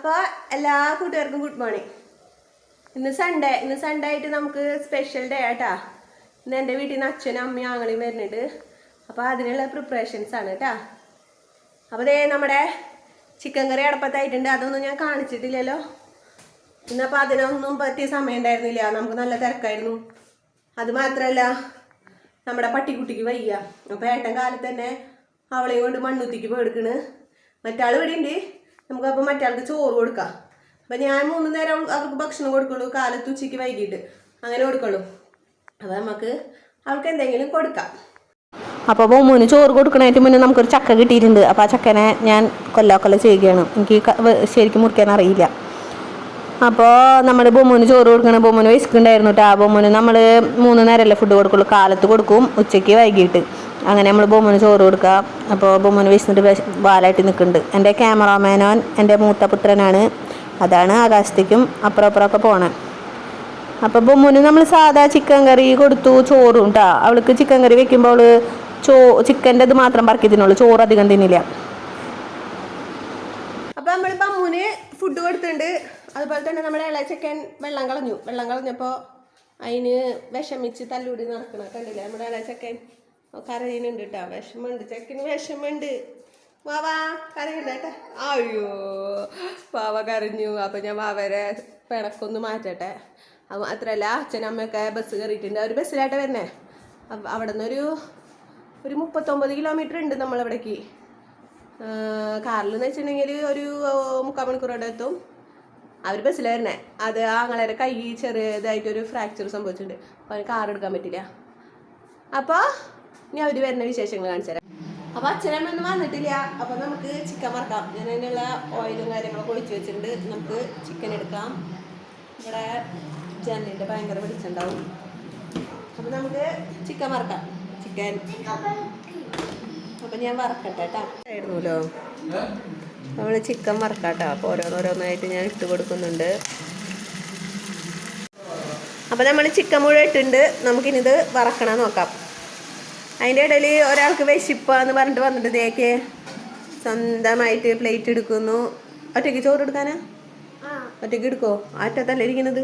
അപ്പോൾ എല്ലാ കൂട്ടുകാർക്കും ഗുഡ് മോർണിംഗ് ഇന്ന് സൺഡേ ഇന്ന് സൺഡേ ആയിട്ട് നമുക്ക് സ്പെഷ്യൽ ഡേ ആട്ടാ. ഇന്ന് എന്റെ വീട്ടിൽ നിന്ന് അച്ഛനും അമ്മയും ആങ്ങളെയും വരുന്നുണ്ട്. അപ്പോൾ അതിനുള്ള പ്രിപ്പറേഷൻസ് ആണ് കേട്ടാ അപ്പോൾ ദേ നമ്മുടെ ചിക്കൻ കറി അടപ്പത്തായിട്ടുണ്ട്. അതൊന്നും ഞാൻ കാണിച്ചിട്ടില്ലല്ലോ. ഇന്നപ്പോൾ അതിനൊന്നും പറ്റിയ സമയം ഉണ്ടായിരുന്നില്ല. നമുക്ക് നല്ല തിരക്കായിരുന്നു. അത് മാത്രമല്ല നമ്മുടെ പട്ടിക്കുട്ടിക്ക് വയ്യ. അപ്പോൾ ഏട്ടൻ കാലത്ത് തന്നെ അവളെയും കൊണ്ട് മണ്ണുത്തിക്ക് പോയെടുക്കണ്. മറ്റാൾ ഇവിടെ ഉണ്ട് നമുക്കപ്പോൾ മറ്റാൾക്ക് ചോറ് കൊടുക്കാം. അപ്പം ഞാൻ മൂന്ന് നേരം അവൾക്ക് ഭക്ഷണം കൊടുക്കുള്ളൂ. കാലത്ത് ഉച്ചയ്ക്ക് വൈകിട്ട് അങ്ങനെ കൊടുക്കുള്ളൂ. അപ്പോൾ നമുക്ക് അവൾക്ക് എന്തെങ്കിലും കൊടുക്കാം. അപ്പോൾ ബൊമ്മൂന് ചോറ് കൊടുക്കണതിന് മുന്നേ നമുക്കൊരു ചക്ക കിട്ടിയിട്ടുണ്ട്. അപ്പോൾ ആ ചക്കനെ ഞാൻ കൊല്ലാക്കൊല്ല ചെയ്യുകയാണ്. എനിക്ക് ശരിക്കും മുറിക്കാൻ അറിയില്ല. അപ്പോൾ നമ്മൾ ബൊമ്മൂന് ചോറ് കൊടുക്കണം ബൊമ്മൂന് വിശക്കുണ്ടായിരുന്നു കേട്ടോ ആ ബൊമ്മൂന് നമ്മൾ മൂന്ന് നേരമല്ലേ ഫുഡ് കൊടുക്കുള്ളൂ. കാലത്ത് കൊടുക്കും. ഉച്ചയ്ക്ക് വൈകിട്ട്. അങ്ങനെ നമ്മൾ ബൊമ്മന് ചോറ് കൊടുക്കുക അപ്പോൾ ബൊമ്മന് വിശന്നിട്ട് വിശ- വാലായിട്ട് നിൽക്കുന്നുണ്ട് എന്റെ ക്യാമറാമാനോൻ എന്റെ മൂത്ത പുത്രനാണ്. അതാണ് ആകാശത്തേക്കും അപ്പുറം അപ്പുറമൊക്കെ പോണേ. അപ്പോൾ ബൊമ്മന് നമ്മൾ സാധാ ചിക്കൻ കറി കൊടുത്തു ചോറും കേട്ടോ അവൾക്ക് ചിക്കൻ കറി വെക്കുമ്പോൾ അവൾ ചോ ചിക്കന്റെ ഇത് മാത്രം പറക്കി ചോറ് അധികം തിന്നില്ല. അപ്പോൾ നമ്മൾ ബമ്മൂന് ഫുഡ് കൊടുത്തിട്ടുണ്ട് അതുപോലെ തന്നെ നമ്മുടെ ചിക്കൻ വെള്ളം കളഞ്ഞു. വെള്ളം കളഞ്ഞപ്പോൾ അതിന് വിഷമിച്ച് തല്ലൂടി നടക്കണം കണ്ടില്ലേ? നമ്മുടെ ഇളച്ചക്കൻ കരയുന്നുണ്ട് കേട്ടോ വിഷമമുണ്ട്. ചെക്കന് വിഷമമുണ്ട്. വാവാ കരയുണ്ട് കേട്ടോ. അയ്യോ വാവ കരഞ്ഞു. അപ്പം ഞാൻ വാവരെ പിണക്കൊന്ന് മാറ്റട്ടെ. അത് മാത്രമല്ല അച്ഛനമ്മയൊക്കെ ബസ് കയറിയിട്ടുണ്ട്. ഒരു ബസ്സിലായിട്ട് വരുന്നേ. അവിടെ നിന്നൊരു ഒരു മുപ്പത്തൊമ്പത് കിലോമീറ്റർ ഉണ്ട് നമ്മളവിടേക്ക്. കാറിൽ എന്ന് വെച്ചിട്ടുണ്ടെങ്കിൽ ഒരു മുക്കാൽ മണിക്കൂറോടെ എത്തും. അവർ ബസ്സിൽ വരണേ അത് ആങ്ങളെ കൈ ചെറിയതായിട്ടൊരു ഫ്രാക്ചർ സംഭവിച്ചിട്ടുണ്ട്. അപ്പോൾ അവന് കാർ എടുക്കാൻ പറ്റില്ല. അപ്പോൾ ഇനി അവർ വരുന്ന വിശേഷങ്ങൾ കാണിച്ചു തരാം. അപ്പോൾ അച്ഛനമ്മയൊന്നും വന്നിട്ടില്ല. അപ്പോൾ നമുക്ക് ചിക്കൻ വറക്കാം. ഞാൻ അതിനുള്ള ഓയിലും കാര്യങ്ങളൊക്കെ ഒഴിച്ച് വെച്ചിട്ടുണ്ട്. നമുക്ക് ചിക്കൻ എടുക്കാം. ഇവിടെ ജനലിന്റെ ഭയങ്കര വെളിച്ചുണ്ടാവും അപ്പോൾ നമുക്ക് ചിക്കൻ വറക്കാം. ചിക്കൻ അപ്പൊ ഞാൻ വറക്കട്ടെ കേട്ടോ. ആയിരുന്നല്ലോ നമ്മൾ ചിക്കൻ വറക്കാട്ടോ അപ്പോൾ ഓരോന്നോരോന്നായിട്ട് ഞാൻ ഇട്ട് കൊടുക്കുന്നുണ്ട്. അപ്പോൾ നമ്മൾ ചിക്കൻ മുഴുവൻ ഇട്ടുണ്ട് നമുക്കിനിത് വറക്കണം നോക്കാം. അതിന്റെ ഇടയിൽ ഒരാൾക്ക് വിശിപ്പാന്ന് പറഞ്ഞിട്ട് വന്നിട്ട് തേക്ക് സ്വന്തമായിട്ട് പ്ലേറ്റ് എടുക്കുന്നു. ഒറ്റയ്ക്ക് ചോറ് എടുക്കാനാ ഒറ്റയ്ക്ക് എടുക്കോ ആറ്റത്തല്ല ഇരിക്കുന്നത്.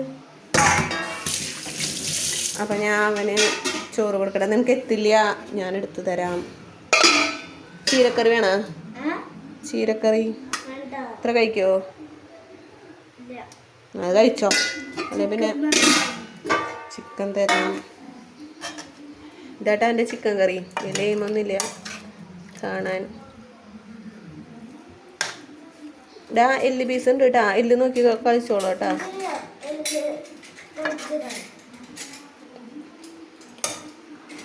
അപ്പം ഞാൻ അവന് ചോറ് കൊടുക്കട്ടെ. നിനക്ക് എത്തില്ല. ഞാൻ എടുത്തു തരാം. ചീരക്കറി വേണോ? ചീരക്കറി. ഇത്ര കഴിക്കോ? അത് കഴിച്ചോ. അല്ലെ പിന്നെ ചിക്കൻ തരാം. ഇതാട്ടാ എന്റെ ചിക്കൻ കറി. ഇലയുമൊന്നുമില്ല കാണാൻ. ഡാ എല്ല് പീസ് ഉണ്ട് കേട്ടാ. എല്ല് നോക്കി കഴിച്ചോളൂ കേട്ടാ.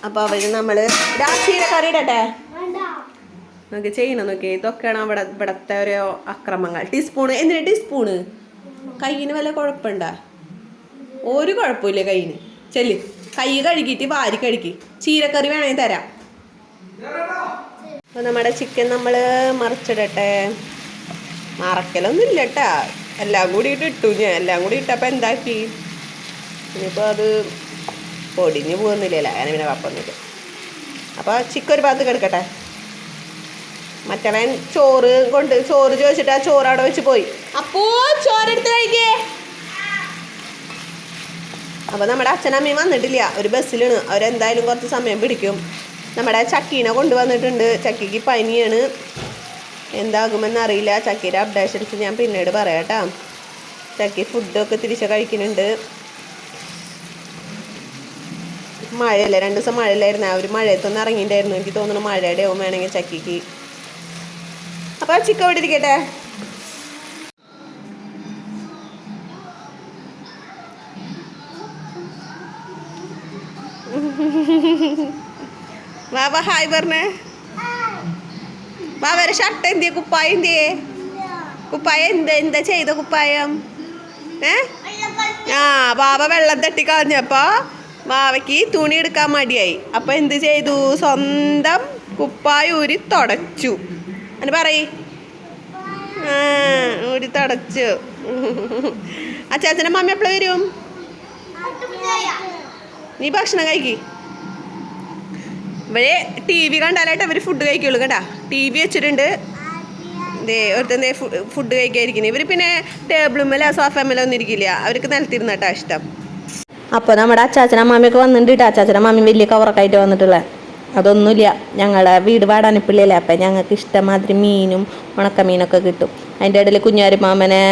അപ്പൊ അവർ നമ്മൾ കറി ഇടട്ടെ. നോക്കി ചെയ്യണം നോക്കി. ഇതൊക്കെയാണ് അവിടെ ഇവിടത്തെ ഒരു അക്രമങ്ങൾ. ടീസ്പൂണ്. എന്തിനാ ടീസ്പൂണ്? കയ്യിന് വല്ല കുഴപ്പമുണ്ടാ? ഒരു കുഴപ്പമില്ല കയ്യിന്. ചെല്ല്. കൈ കഴുകിയിട്ട് വാരി കഴുകി. ചീരക്കറി വേണമെങ്കിൽ തരാം. അപ്പോൾ നമ്മുടെ ചിക്കൻ നമ്മൾ മറിച്ചിടട്ടെ. മറക്കലൊന്നും ഇല്ല കേട്ടാ എല്ലാം കൂടി ഇട്ടു ഞാൻ. എല്ലാം കൂടി ഇട്ടപ്പോൾ എന്താക്കി? ഇനിയിപ്പോൾ അത് പൊടിഞ്ഞു പോകുന്നില്ലല്ലോ. അങ്ങനെ പിന്നെ കുഴപ്പമൊന്നുമില്ല അപ്പോൾ ചിക്കൻ ഒരു ഭാഗത്ത് കിടക്കട്ടെ മറ്റവൻ ചോറ് കൊണ്ട് ചോറ് ചോദിച്ചിട്ട് ആ ചോറ് അവിടെ വെച്ച് പോയി. അപ്പോ ചോറെടുത്ത് കഴിക്കേ. അപ്പോൾ നമ്മുടെ അച്ഛനമ്മയും വന്നിട്ടില്ല. ഒരു ബസ്സിലാണ്. അവരെന്തായാലും കുറച്ച് സമയം പിടിക്കും. നമ്മുടെ ചക്കീനെ കൊണ്ടുവന്നിട്ടുണ്ട്. ചക്കിക്ക് പനിയാണ്. എന്താകുമെന്ന് അറിയില്ല. ചക്കീന്റെ അപ്ഡേഷൻസ് ഞാൻ പിന്നീട് പറയാട്ടാ. ചക്കി ഫുഡൊക്കെ തിരിച്ച് കഴിക്കുന്നുണ്ട്. മഴയല്ലേ? രണ്ട് ദിവസം മഴയില്ലായിരുന്നു? ആ ഒരു മഴയത്തൊന്നും ഇറങ്ങിയിട്ടുണ്ടായിരുന്നു. എനിക്ക് തോന്നുന്നു മഴയുടെ ആവും വേണമെങ്കിൽ ചക്കിക്ക്. അപ്പോൾ ചിക്കൻ ഇവിടെ ഇരിക്കട്ടെ? ബാബ ഹായ് പറഞ്ഞേ. ബാബയുടെ ഷർട്ട് എന്തിയ? കുപ്പായം എന്തിയേ? കുപ്പായം എന്ത് എന്താ ചെയ്ത കുപ്പായം? ഏ? ആ ബാബ വെള്ളം തട്ടി കളഞ്ഞപ്പോ ബാവയ്ക്ക് തുണി എടുക്കാൻ മടിയായി. അപ്പൊ എന്ത് ചെയ്തു? സ്വന്തം കുപ്പായ ഊരി തുടച്ചു. അങ്ങനെ പറയ്. ഊരി തുടച്ചു. അച്ചാച്ചന്റെ മമ്മി എപ്പോഴും വരും? നീ ഭക്ഷണം കഴിക്കി. ഇവർ ടി വി കണ്ടാലായിട്ട് ഇവർ ഫുഡ് കഴിക്കുള്ളൂ കേട്ടാ. ടി വി വെച്ചിട്ടുണ്ട്. ദേ ഒരുത്തൻ ഫുഡ് കഴിക്കാതിരിക്കുന്നത് ഇവർ പിന്നെ ടേബിളുമ്മല മേലെ ഒന്നും ഇരിക്കില്ല. അവർക്ക് നിലത്തിരുന്ന കേട്ടോ ഇഷ്ടം. അപ്പോൾ നമ്മുടെ അച്ചാച്ചനും മാമിയൊക്കെ വന്നിട്ടുണ്ട് കേട്ടോ അച്ചാച്ചനും മാമി വലിയ കവറൊക്കെ വന്നിട്ടുള്ളത് വന്നിട്ടുള്ള. അതൊന്നുമില്ല. ഞങ്ങളുടെ വീട് വാടാനപ്പിള്ളിയല്ലേ അപ്പം ഞങ്ങൾക്ക് ഇഷ്ടമാതിരി മീനും ഉണക്കമീനൊക്കെ കിട്ടും. അതിന്റെ ഇടയിൽ കുഞ്ഞാരിമാമനെ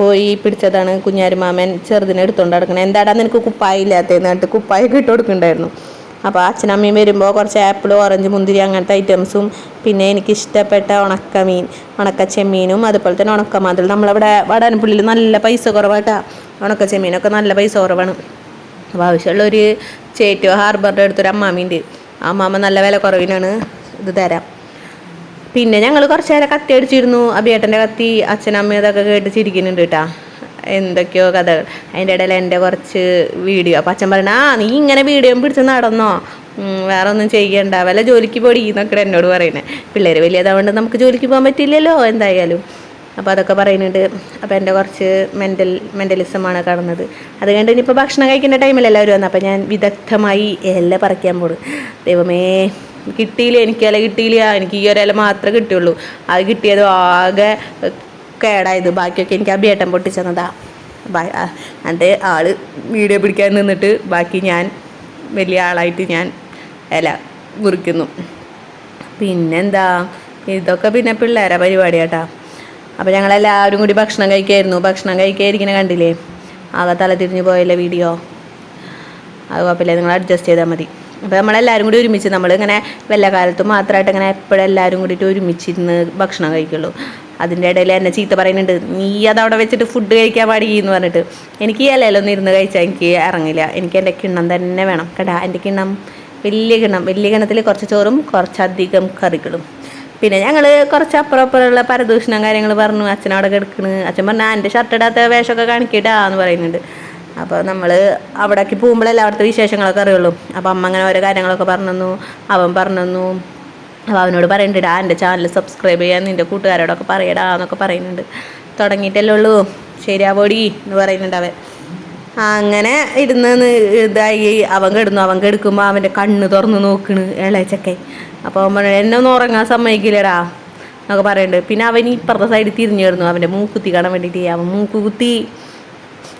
പോയി പിടിച്ചതാണ്. കുഞ്ഞാരിമാമൻ ചെറുതിനെ എടുത്തുകൊണ്ട് നടക്കുന്നത് എന്താടാ നിനക്ക് കുപ്പായ ഇല്ലാത്തതെന്ന് പറഞ്ഞിട്ട് കുപ്പായൊക്കെ ഇട്ട് കൊടുക്കുന്നുണ്ടായിരുന്നു അപ്പോൾ അച്ഛനമ്മയും വരുമ്പോൾ കുറച്ച് ആപ്പിൾ ഓറഞ്ച് മുന്തിരി അങ്ങനത്തെ ഐറ്റംസും പിന്നെ എനിക്ക് ഇഷ്ടപ്പെട്ട ഉണക്കമീൻ ഉണക്ക ചെമ്മീനും അതുപോലെ തന്നെ ഉണക്ക മതിൽ നമ്മളവിടെ വടാനപ്പള്ളിയിൽ നല്ല പൈസ കുറവായിട്ടാണ് ഉണക്ക ചെമ്മീനൊക്കെ നല്ല പൈസ കുറവാണ്. അപ്പോൾ ആവശ്യമുള്ളൊരു ചേറ്റോ ഹാർബറിന്റെ അടുത്തൊരു അമ്മാമ്മീന്റെ അമ്മാമ്മ നല്ല വില കുറവിനാണ് ഇത് തരാം. പിന്നെ ഞങ്ങൾ കുറച്ച് നേരം കത്തി അടിച്ചിരുന്നു. അഭിയേട്ടന്റെ കത്തി അച്ഛനമ്മ ഇതൊക്കെ കേട്ട് ചിരിക്കുന്നുണ്ട് കേട്ടാ. എന്തൊക്കെയോ കഥകൾ. അതിന്റെ ഇടയിൽ എന്റെ കുറച്ച് വീഡിയോ. അപ്പം അച്ഛൻ പറഞ്ഞു ആ നീ ഇങ്ങനെ വീഡിയോ പിടിച്ച് നടന്നോ? വേറെ ഒന്നും ചെയ്യണ്ട. വല്ല ജോലിക്ക് പോടി എന്നൊക്കെ എന്നോട് പറയുന്നത് പിള്ളേർ വലിയതാവുകൊണ്ട് നമുക്ക് ജോലിക്ക് പോകാൻ പറ്റില്ലല്ലോ എന്തായാലും. അപ്പോൾ അതൊക്കെ പറയുന്നുണ്ട്. അപ്പോൾ എന്റെ കുറച്ച് മെന്റൽ മെന്റലിസമാണ് കാണുന്നത് അത് കണ്ട് ഇനിയിപ്പോൾ ഭക്ഷണം കഴിക്കേണ്ട ടൈമിൽ എല്ലാവരും വന്നു അപ്പോൾ ഞാൻ വിദഗ്ധമായി ഇല പറിക്കാൻ പോണു. ദൈവമേ കിട്ടിയില്ല എനിക്ക് ഇല? കിട്ടിയില്ല. എനിക്ക് ഈ ഒരു ഇല മാത്രമേ കിട്ടിയുള്ളൂ. അത് കിട്ടിയത് ആകെ കേടായത് ബാക്കിയൊക്കെ എനിക്ക് അഭിയേട്ടൻ പൊട്ടിച്ചെന്നതാ എന്റെ ആൾ വീഡിയോ പിടിക്കാൻ നിന്നിട്ട് ബാക്കി ഞാൻ വലിയ ആളായിട്ട് ഞാൻ ഇല മുറിക്കുന്നു. പിന്നെന്താ? ഇതൊക്കെ പിന്നെ പിള്ളേരെ പരിപാടിയാട്ടാ. അപ്പോൾ ഞങ്ങളെല്ലാവരും കൂടി ഭക്ഷണം കഴിക്കായിരുന്നു. ഭക്ഷണം കഴിക്കാതിരിക്കണ കണ്ടില്ലേ? ആകെ തല തിരിഞ്ഞു പോയല്ലേ വീഡിയോ? അത് കുഴപ്പമില്ല. നിങ്ങൾ അഡ്ജസ്റ്റ് ചെയ്താൽ മതി. അപ്പോൾ നമ്മളെല്ലാവരും കൂടി ഒരുമിച്ച് നമ്മളിങ്ങനെ വല്ല കാലത്ത് മാത്രമായിട്ട് ഇങ്ങനെ എപ്പോഴും എല്ലാവരും കൂടിയിട്ട് ഒരുമിച്ചിരുന്ന് ഭക്ഷണം കഴിക്കുള്ളൂ. അതിന്റെ ഇടയിൽ എന്നെ ചീത്ത പറയുന്നുണ്ട് നീ അതവിടെ വെച്ചിട്ട് ഫുഡ് കഴിക്കാൻ പാടിയെന്ന് പറഞ്ഞിട്ട്. എനിക്ക് ഈ ഇലയിലൊന്നും ഇരുന്ന് കഴിച്ചാൽ എനിക്ക് ഇറങ്ങില്ല. എനിക്ക് എന്റെ കിണ്ണം തന്നെ വേണം. കേട്ടാ എന്റെ കിണ്ണം വലിയ കിണ്ണം. വലിയ കിണ്ണത്തിൽ കുറച്ച് ചോറും കുറച്ചധികം കറികളും. പിന്നെ ഞങ്ങൾ കുറച്ച് അപ്പുറം അപ്പുറമുള്ള പരദൂഷണം കാര്യങ്ങൾ പറഞ്ഞു. അച്ഛനവിടെ കിടക്കണ്. അച്ഛൻ പറഞ്ഞാൽ എന്റെ ഷർട്ട് ഇടാത്ത വേഷമൊക്കെ കാണിക്കട്ടാ എന്ന് പറയുന്നുണ്ട്. അപ്പോൾ നമ്മൾ അവിടേക്ക് പോകുമ്പോഴല്ലേ അവിടുത്തെ വിശേഷങ്ങളൊക്കെ അറിയുള്ളൂ. അപ്പോൾ അമ്മ അങ്ങനെ ഓരോ കാര്യങ്ങളൊക്കെ പറഞ്ഞു അവൻ പറഞ്ഞു അപ്പോൾ അവനോട് പറയുന്നുണ്ട് ആ എന്റെ ചാനൽ സബ്സ്ക്രൈബ് ചെയ്യാൻ നിന്റെ കൂട്ടുകാരോടൊക്കെ പറയടാ എന്നൊക്കെ പറയുന്നുണ്ട്. തുടങ്ങിയിട്ടല്ലേ ഉള്ളൂ. ശരിയാവോടി എന്ന് പറയുന്നുണ്ട് അവൻ. അങ്ങനെ ഇരുന്ന് ഇതായി. അവൻ കിടന്നു അവൻ കിടക്കുമ്പോൾ അവന്റെ കണ്ണ് തുറന്ന് നോക്കണ് ഇളയച്ചൊക്കെ. അപ്പോൾ അവൻ എന്നെ ഒന്നും ഉറങ്ങാൻ സമ്മതിക്കില്ലടാ എന്നൊക്കെ പറയുന്നുണ്ട് പിന്നെ അവൻ ഇപ്പുറത്തെ സൈഡിൽ തിരിഞ്ഞു കിടന്നു. അവന്റെ മൂക്കുത്തി കാണാൻ വേണ്ടിയിട്ട് അവൻ മൂക്ക് കുത്തി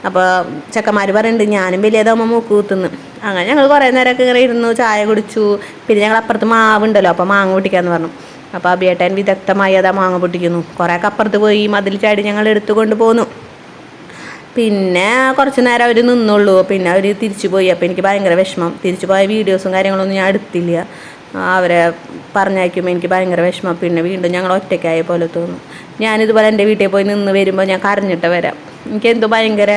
അപ്പോൾ ചെക്കന്മാർ പറയുന്നുണ്ട് ഞാനും വലിയതാകുമ്പോൾ മൂക്ക് കുത്തുന്നു. അങ്ങനെ ഞങ്ങൾ കുറേ നേരമൊക്കെ ഇങ്ങനെ ഇരുന്നു ചായ കുടിച്ചു. പിന്നെ ഞങ്ങൾ അപ്പുറത്ത് മാവ് ഉണ്ടല്ലോ അപ്പോൾ മാങ്ങ പൊട്ടിക്കാന്ന് പറഞ്ഞു. അപ്പോൾ അബിയേട്ടൻ വിദഗ്ധമായി അതാ മാങ്ങ പൊട്ടിക്കുന്നു. കുറേ കുറേയൊക്കെ അപ്പുറത്ത് പോയി മതിൽ ചാടി ഞങ്ങൾ എടുത്തുകൊണ്ട് പോന്നു. പിന്നെ കുറച്ച് നേരം അവർ നിന്നുള്ളൂ. പിന്നെ അവർ തിരിച്ചു പോയി. അപ്പോൾ എനിക്ക് ഭയങ്കര വിഷമം. തിരിച്ചു പോയ വീഡിയോസും കാര്യങ്ങളൊന്നും ഞാൻ എടുത്തില്ല. അവരെ പറഞ്ഞയക്കുമ്പോൾ എനിക്ക് ഭയങ്കര വിഷമം. പിന്നെ വീണ്ടും ഞങ്ങൾ ഒറ്റയ്ക്കായ പോലെ തോന്നും. ഞാനിതുപോലെ എന്റെ വീട്ടിൽ പോയി നിന്ന് വരുമ്പോൾ ഞാൻ കരഞ്ഞിട്ട് വരാം. എനിക്കെന്തോ ഭയങ്കര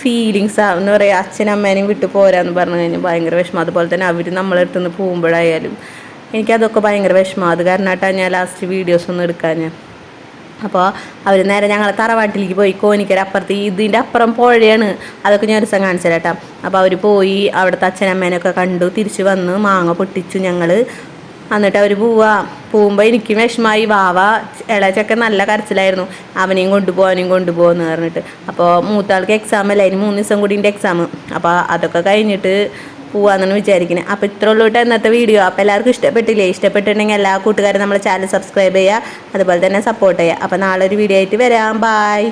ഫീലിങ്സാ എന്ന് പറയുക അച്ഛനമ്മേനെയും വിട്ടു പോരാന്ന് പറഞ്ഞു കഴിഞ്ഞാൽ ഭയങ്കര വിഷമം. അതുപോലെ തന്നെ അവർ നമ്മളടുത്ത് നിന്ന് പോകുമ്പോഴായാലും എനിക്കതൊക്കെ ഭയങ്കര വിഷമം. അത് കാരണമായിട്ടാണ് ഞാൻ ലാസ്റ്റ് വീഡിയോസ് ഒന്നും എടുക്കാൻ. ഞാൻ അപ്പോൾ അവർ നേരെ ഞങ്ങൾ തറവാട്ടിലേക്ക് പോയി. കോനിക്കര അപ്പുറത്ത് ഇതിന്റെ അപ്പുറം പുഴയാണ്. അതൊക്കെ ഞാൻ ഒരു ദിവസം കാണിച്ചു തരാം അപ്പോൾ അവർ പോയി അവിടുത്തെ അച്ഛനമ്മേനൊക്കെ കണ്ടു. തിരിച്ചു വന്ന് മാങ്ങ പൊട്ടിച്ചു ഞങ്ങൾ എന്നിട്ട് അവർ പോവാ. പോകുമ്പോൾ എനിക്ക് വിഷമായി വാവ ഇളച്ചൊക്കെ നല്ല കരച്ചിലായിരുന്നു. അവനെയും കൊണ്ടുപോകാനും കൊണ്ടുപോകാന്ന് പറഞ്ഞിട്ട്. അപ്പോൾ മൂത്താൾക്ക് എക്സാം അല്ല? അതിന് മൂന്ന് ദിവസം കൂടി എക്സാം അപ്പോൾ അതൊക്കെ കഴിഞ്ഞിട്ട് പോവാന്നാണ് വിചാരിക്കുന്നത് അപ്പോൾ ഇത്ര ഉള്ളൂട്ട് ഇന്നത്തെ വീഡിയോ. അപ്പോൾ എല്ലാവർക്കും ഇഷ്ടപ്പെട്ടില്ലേ? ഇഷ്ടപ്പെട്ടിട്ടുണ്ടെങ്കിൽ എല്ലാ കൂട്ടുകാരും നമ്മളെ ചാനൽ സബ്സ്ക്രൈബ് ചെയ്യുക. അതുപോലെ തന്നെ സപ്പോർട്ട് ചെയ്യുക. അപ്പോൾ നാളെ ഒരു വീഡിയോ ആയിട്ട് വരാം. ബായ്